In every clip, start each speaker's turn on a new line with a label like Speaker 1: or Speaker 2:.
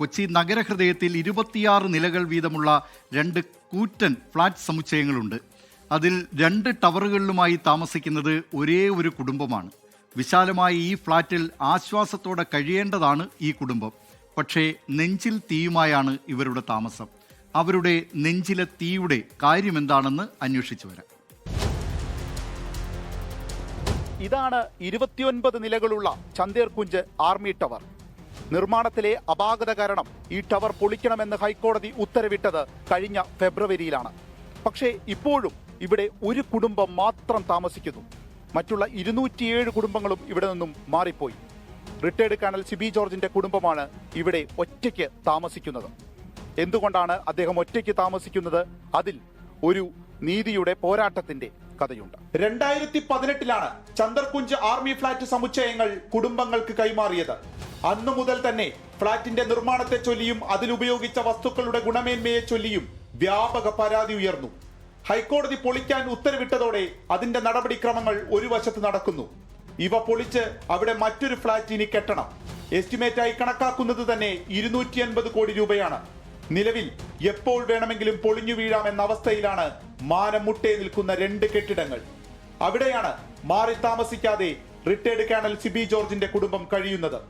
Speaker 1: കൊച്ചി നഗരഹൃദയത്തിൽ ഇരുപത്തിയാറ് നിലകൾ വീതമുള്ള രണ്ട് കൂറ്റൻ ഫ്ളാറ്റ് സമുച്ചയങ്ങളുണ്ട്. അതിൽ രണ്ട് ടവറുകളിലുമായി താമസിക്കുന്നത് ഒരേ ഒരു കുടുംബമാണ്. വിശാലമായ ഈ ഫ്ളാറ്റിൽ ആശ്വാസത്തോടെ കഴിയേണ്ടതാണ് ഈ കുടുംബം. പക്ഷേ നെഞ്ചിൽ തീയുമായാണ് ഇവരുടെ താമസം. അവരുടെ നെഞ്ചിലെ തീയുടെ കാര്യമെന്താണെന്ന് അന്വേഷിച്ചു വരാം.
Speaker 2: ഇതാണ് ഇരുപത്തിയൊൻപത് നിലകളുള്ള ചന്ദേർകുഞ്ച് ആർമി ടവർ. നിർമ്മാണത്തിലെ അപാകത കാരണം ഈ ടവർ പൊളിക്കണമെന്ന് ഹൈക്കോടതി ഉത്തരവിട്ടത് കഴിഞ്ഞ ഫെബ്രുവരിയിലാണ്. പക്ഷേ ഇപ്പോഴും ഇവിടെ ഒരു കുടുംബം മാത്രം താമസിക്കുന്നു. മറ്റുള്ള ഇരുന്നൂറ്റിയേഴ് കുടുംബങ്ങളും ഇവിടെ നിന്നും മാറിപ്പോയി. റിട്ടയർഡ് കേണൽ സിബി ജോർജിന്റെ കുടുംബമാണ് ഇവിടെ ഒറ്റയ്ക്ക് താമസിക്കുന്നത്. എന്തുകൊണ്ടാണ് അദ്ദേഹം ഒറ്റയ്ക്ക് താമസിക്കുന്നത്? അതിൽ ഒരു നീതിയുടെ പോരാട്ടത്തിന്റെ കഥയുണ്ട്. രണ്ടായിരത്തി പതിനെട്ടിലാണ് ചന്ദർകുഞ്ച് ആർമി ഫ്ളാറ്റ് സമുച്ചയങ്ങൾ കുടുംബങ്ങൾക്ക് കൈമാറിയത്. അന്നു മുതൽ തന്നെ ഫ്ളാറ്റിന്റെ നിർമ്മാണത്തെ ചൊല്ലിയും അതിലുപയോഗിച്ച വസ്തുക്കളുടെ ഗുണമേന്മയെ ചൊല്ലിയും വ്യാപക പരാതി ഉയർന്നു. ഹൈക്കോടതി പൊളിക്കാൻ ഉത്തരവിട്ടതോടെ അതിന്റെ നടപടിക്രമങ്ങൾ ഒരു വശത്ത് നടക്കുന്നു. ഇവ പൊളിച്ച് അവിടെ മറ്റൊരു ഫ്ളാറ്റ് ഇനി കെട്ടണം. എസ്റ്റിമേറ്റായി കണക്കാക്കുന്നത് തന്നെ ഇരുന്നൂറ്റി അൻപത് കോടി രൂപയാണ്. നിലവിൽ എപ്പോൾ വേണമെങ്കിലും പൊളിഞ്ഞു വീഴാമെന്ന അവസ്ഥയിലാണ് മാനം മുട്ടേ നിൽക്കുന്ന രണ്ട് കെട്ടിടങ്ങൾ. അവിടെയാണ് മാറി താമസിക്കാതെ റിട്ടയർഡ് കേണൽ സിബി ജോർജിന്റെ കുടുംബം കഴിയുന്നത്.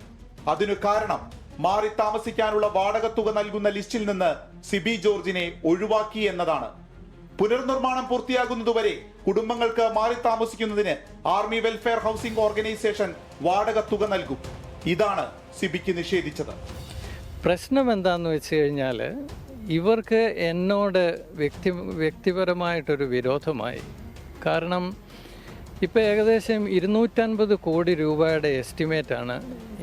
Speaker 2: അതിനു കാരണം മാറി താമസിക്കാനുള്ള വാടക തുക നൽകുന്ന ലിസ്റ്റിൽ നിന്ന് സിബി ജോർജിനെ ഒഴിവാക്കി എന്നതാണ്. പുനർനിർമ്മാണം പൂർത്തിയാകുന്നതുവരെ കുടുംബങ്ങൾക്ക് മാറി താമസിക്കുന്നതിന് ആർമി വെൽഫെയർ ഹൗസിംഗ് ഓർഗനൈസേഷൻ വാടക തുക നൽകും. ഇതാണ് സിബിക്ക് നിഷേധിച്ചത്.
Speaker 3: പ്രശ്നം എന്താന്ന് വെച്ച് കഴിഞ്ഞാൽ ഇവർക്ക് എന്നോട് വ്യക്തി വ്യക്തിപരമായിട്ടൊരു വിരോധമായി. കാരണം ഇപ്പോൾ ഏകദേശം ഇരുന്നൂറ്റൻപത് കോടി രൂപയുടെ എസ്റ്റിമേറ്റാണ്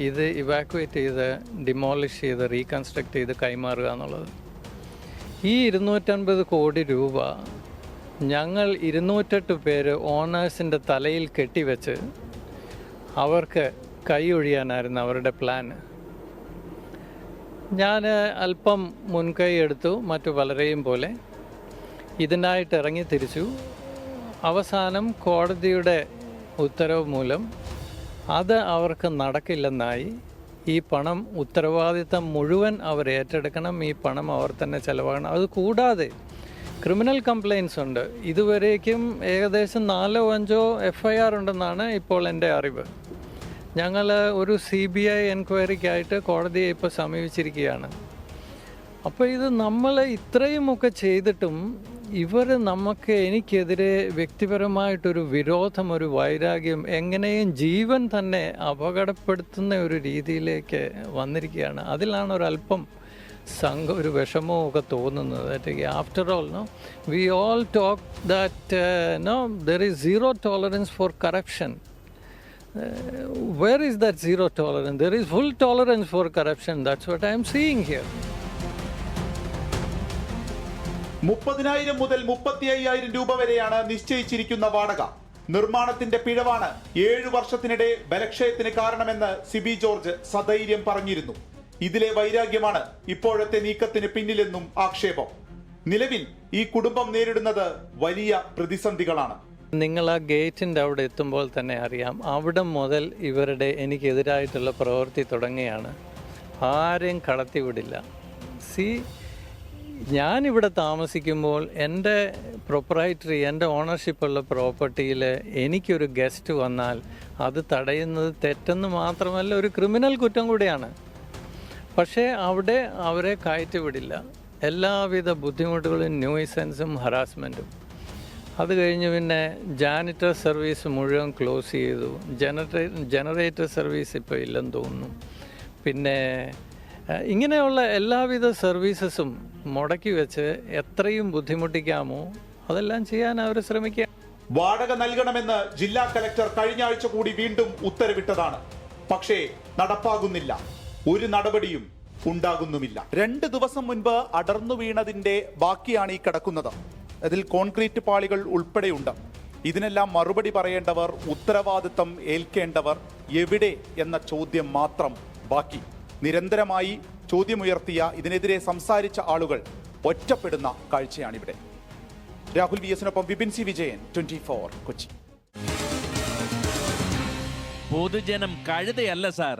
Speaker 3: ഇത് ഇവാക്വേറ്റ് ചെയ്ത് ഡിമോളിഷ് ചെയ്ത് റീകൺസ്ട്രക്ട് ചെയ്ത് കൈമാറുക എന്നുള്ളത്. ഈ ഇരുന്നൂറ്റൻപത് കോടി രൂപ ഞങ്ങൾ ഇരുന്നൂറ്റെട്ട് പേര് ഓണേഴ്സിന്റെ തലയിൽ കെട്ടിവെച്ച് അവർക്ക് കൈ ഒഴിയാനായിരുന്നു അവരുടെ പ്ലാൻ ഞാൻ അല്പം മുൻകൈ എടുത്തു മറ്റു പലരെയും പോലെ. ഇതിനായിട്ട് ഇറങ്ങി തിരിച്ചു. അവസാനം കോടതിയുടെ ഉത്തരവ് മൂലം അത് അവർക്ക് നടക്കില്ലെന്നായി. ഈ പണം ഉത്തരവാദിത്തം മുഴുവൻ അവർ ഏറ്റെടുക്കണം. ഈ പണം അവർ തന്നെ ചിലവാകണം. അത് കൂടാതെ ക്രിമിനൽ കംപ്ലയിൻസ് ഉണ്ട്. ഇതുവരേക്കും ഏകദേശം നാലോ അഞ്ചോ എഫ് ഐ ആർ ഉണ്ടെന്നാണ് ഇപ്പോൾ എന്റെ അറിവ്. ഞങ്ങൾ ഒരു സി ബി ഐ എൻക്വയറിക്കായിട്ട് കോടതിയെ ഇപ്പോൾ സമീപിച്ചിരിക്കുകയാണ്. അപ്പോൾ ഇത് നമ്മൾ ഇത്രയുമൊക്കെ ചെയ്തിട്ടും ഇവർ നമുക്ക് എനിക്കെതിരെ വ്യക്തിപരമായിട്ടൊരു വിരോധം ഒരു വൈരാഗ്യം എങ്ങനെയും ജീവൻ തന്നെ അപകടപ്പെടുത്തുന്ന ഒരു രീതിയിലേക്ക് വന്നിരിക്കുകയാണ്. അതിലാണ് ഒരല്പം സംഘ ഒരു വിഷമവും ഒക്കെ തോന്നുന്നത് after all know we all talk that no there is zero tolerance for corruption where is that zero tolerance? There is full tolerance for corruption. That's what I am seeing here.
Speaker 2: മുപ്പതിനായിരം മുതൽ മുപ്പത്തി അയ്യായിരം രൂപ വരെയാണ് നിശ്ചയിച്ചിരിക്കുന്ന വാടക നിർമ്മാണത്തിന്റെ പിഴവാണ് ഏഴു വർഷത്തിനിടെ ബലക്ഷയത്തിന് കാരണമെന്ന് സിബി ജോർജ് സധൈര്യം പറഞ്ഞിരുന്നു ഇതിലെ വൈരാഗ്യമാണ് ഇപ്പോഴത്തെ നീക്കത്തിന് പിന്നിലെന്നും ആക്ഷേപം നിലവിൽ ഈ കുടുംബം നേരിടുന്നത് വലിയ പ്രതിസന്ധികളാണ്
Speaker 3: നിങ്ങൾ ആ ഗേറ്റിന്റെ അവിടെ എത്തുമ്പോൾ തന്നെ അറിയാം അവിടെ മുതൽ ഇവരുടെ എനിക്കെതിരായിട്ടുള്ള പ്രവൃത്തി തുടങ്ങിയാണ്. ആരെയും കടത്തിവിടില്ല സി ഞാനിവിടെ താമസിക്കുമ്പോൾ എന്റെ പ്രൊപ്പറൈറ്ററി എന്റെ ഓണർഷിപ്പുള്ള പ്രോപ്പർട്ടിയിൽ എനിക്കൊരു ഗസ്റ്റ് വന്നാൽ അത് തടയുന്നത് തെറ്റെന്ന് മാത്രമല്ല ഒരു ക്രിമിനൽ കുറ്റം കൂടിയാണ്. പക്ഷേ അവിടെ അവരെ കയറ്റിവിടില്ല എല്ലാവിധ ബുദ്ധിമുട്ടുകളും ന്യൂയിസൻസും ഹറാസ്മെന്റും അത് കഴിഞ്ഞ് പിന്നെ ജാനിറ്റർ സർവീസ് മുഴുവൻ ക്ലോസ് ചെയ്തു. ജനറേ ജനറേറ്റർ സർവീസ് ഇപ്പോൾ ഇല്ലെന്ന് തോന്നുന്നു. പിന്നെ ഇങ്ങനെയുള്ള എല്ലാവിധ സർവീസസും മുടക്കി വെച്ച് എത്രയും ബുദ്ധിമുട്ടിക്കാമോ അതെല്ലാം ചെയ്യാൻ അവർ ശ്രമിക്കുക
Speaker 2: വാടക നൽകണമെന്ന് ജില്ലാ കലക്ടർ കഴിഞ്ഞ ആഴ്ച കൂടി വീണ്ടും ഉത്തരവിട്ടതാണ്. പക്ഷേ നടപ്പാകുന്നില്ല. ഒരു നടപടിയും ഉണ്ടാകുന്നുമില്ല. രണ്ട് ദിവസം മുൻപ് അടർന്നു വീണതിന്റെ ബാക്കിയാണ് ഈ കിടക്കുന്നത്. അതിൽ കോൺക്രീറ്റ് പാളികൾ ഉൾപ്പെടെയുണ്ട്. ഇതിനെല്ലാം മറുപടി പറയേണ്ടവർ ഉത്തരവാദിത്തം ഏൽക്കേണ്ടവർ എവിടെ എന്ന ചോദ്യം മാത്രം ബാക്കി. നിരന്തരമായി ചോദ്യമുയർത്തിയ ഇതിനെതിരെ സംസാരിച്ച ആളുകൾ ഒറ്റപ്പെടുന്ന കാഴ്ചയാണിവിടെ. Rahul V എസിനൊപ്പം Vipin C Vijayan twenty four Kochi.
Speaker 4: പൊതുജനം കഴുതയല്ല സാർ.